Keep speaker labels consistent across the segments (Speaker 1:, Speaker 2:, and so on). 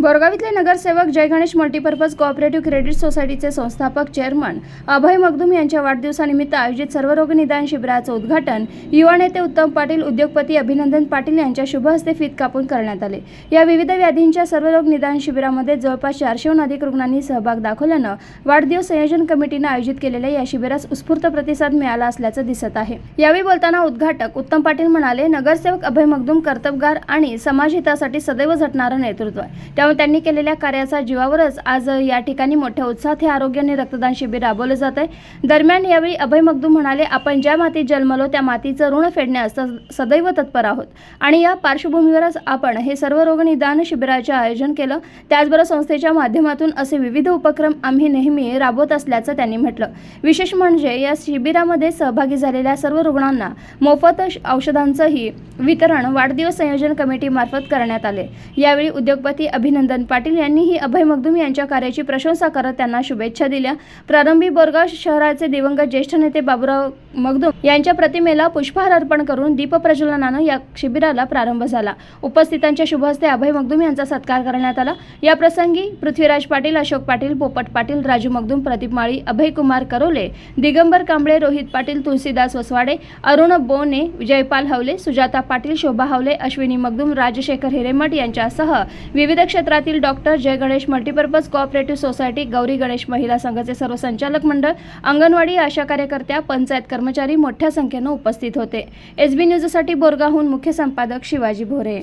Speaker 1: बोरगाव इथले नगरसेवक Jai Ganesh multipurpose cooperative credit सोसायटीचे संस्थापक चेअरमन अभय मगदुम यांच्या वाढदिवसानिमित्त आयोजित सर्वरोग निदान शिबिराचं उद्घाटन युवा नेते उत्तम पाटील उद्योगपती अभिनंदन पाटील यांच्या शुभ हस्ते फीत कापून करण्यात आले. या विविध व्याधींच्या सर्वरोग निदान शिबिरामध्ये जवळपास चारशेहून अधिक रुग्णांनी सहभाग दाखवल्यानं वाढदिवस संयोजन कमिटीनं आयोजित केलेल्या या शिबिरास उत्स्फूर्त प्रतिसाद मिळाला असल्याचं दिसत आहे. यावेळी बोलताना उद्घाटक उत्तम पाटील म्हणाले नगरसेवक अभय मगदुम कर्तबगार आणि समाजहितासाठी सदैव झटणारं नेतृत्व आहे. त्यामुळे त्यांनी केलेल्या कार्याचा जीवावरच आज या ठिकाणी मोठ्या उत्साहात हे आरोग्य आणि रक्तदान शिबिर राबवलं जात आहे. दरम्यान यावेळी अभय मगदूम म्हणाले आपण ज्या मातीत जन्मलो त्या मातीचं ऋण फेडण्यास सदैव तत्पर आहोत. आणि या पार्श्वभूमीवरच आपण हे सर्व रोग निदान शिबिराचे आयोजन केलं. त्याचबरोबर संस्थेच्या माध्यमातून असे विविध उपक्रम आम्ही नेहमी राबवत असल्याचं त्यांनी म्हटलं. विशेष म्हणजे या शिबिरामध्ये सहभागी झालेल्या सर्व रुग्णांना मोफत औषधांचंही वितरण वाढदिवस संयोजन कमिटीमार्फत करण्यात आले. यावेळी उद्योगपती अभिनंदन पाटील यांनीही अभय मगदुम यांच्या कार्याची प्रशंसा करत त्यांना शुभेच्छा दिल्या. प्रारंभी बोरगाव शहराचे दिवंगत ज्येष्ठ नेते बाबूराव मगदुम यांच्या प्रतिमेला पुष्पहार अर्पण करून दीपप्रज्वलनानं या शिबिराला प्रारंभ झाला. उपस्थितांच्या शुभहस्ते अभय मगदुम यांचा सत्कार करण्यात आला. या प्रसंगी पृथ्वीराज पाटील अशोक पाटील पोपट पाटील राजू मगदुम प्रदीप माळी अभय कुमार करोले दिगंबर कांबळे रोहित पाटील तुलसीदास वसवाडे अरुण बोने जयपाल हवले सुजाता पाटील शोभा हवले अश्विनी मगदुम राजशेखर हिरेमठ यांच्यासह विविध क्षेत्रातील doctor Jai Ganesh multipurpose cooperative society Gauri Ganesh महिला संघाचे सर्व संचालक मंडळ अंगणवाडी आशा कार्यकर्त्या पंचायत कर्मचारी कर्मचारी मोठ्या संख्येनं उपस्थित होते. एस बी न्यूजसाठी बोरगाहून मुख्य संपादक शिवाजी भोरे.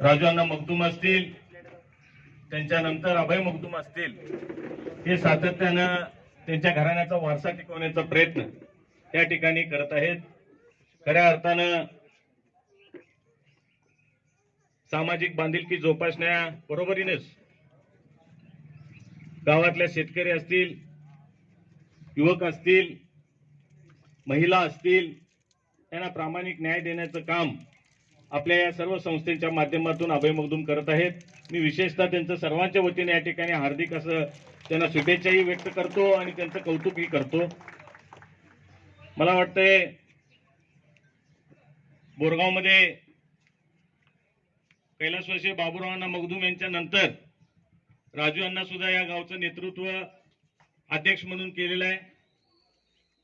Speaker 2: राजूअण्णा मगदूम असतील त्यांच्यानंतर अभय मगदूम असतील हे सातत्यानं त्यांच्या घराण्याचा वारसा टिकवण्याचा प्रयत्न त्या ठिकाणी करत आहेत. खऱ्या अर्थानं सामाजिक बांधिलकी जोपासण्या बरोबरीनेच गावातल्या शेतकरी असतील युवक असतील महिला असतील त्यांना प्रामाणिक न्याय देण्याचं काम आपल्या या सर्व संस्थेच्या माध्यमातून अभयमगदूम करत आहेत. मी विशेषतः त्यांचं सर्वांच्या वतीने या ठिकाणी हार्दिक असं त्यांना शुभेच्छाही व्यक्त करतो आणि त्यांचं कौतुकही करतो. मला वाटतंय बोरगावमध्ये कैलासवासी बाबूरावांना मगदूम यांच्या नंतर राजू अण्णा सुद्धा या गावचं नेतृत्व अध्यक्ष म्हणून केलेलं आहे.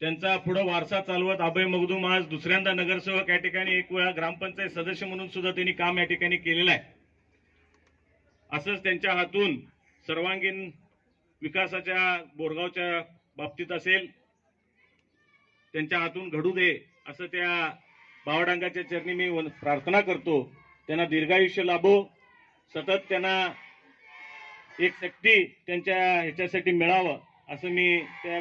Speaker 2: त्यांचा पुढे वारसा चालवत अभय मगदूम आज दुसऱ्यांदा नगरसेवक या ठिकाणी एक वेळा ग्रामपंचायत सदस्य म्हणून सुद्धा त्यांनी काम या ठिकाणी केलेलं आहे. असंच त्यांच्या हातून सर्वांगीण विकासाच्या बोरगावच्या बाबतीत असेल त्यांच्या हातून घडू दे असं त्या बावडांगाच्या चरणी मी वन- प्रार्थना करतो. त्यांना दीर्घायुष्य लाभो. सतत त्यांना एक शक्ती त्यांच्या ह्याच्यासाठी मिळावं असं मी त्या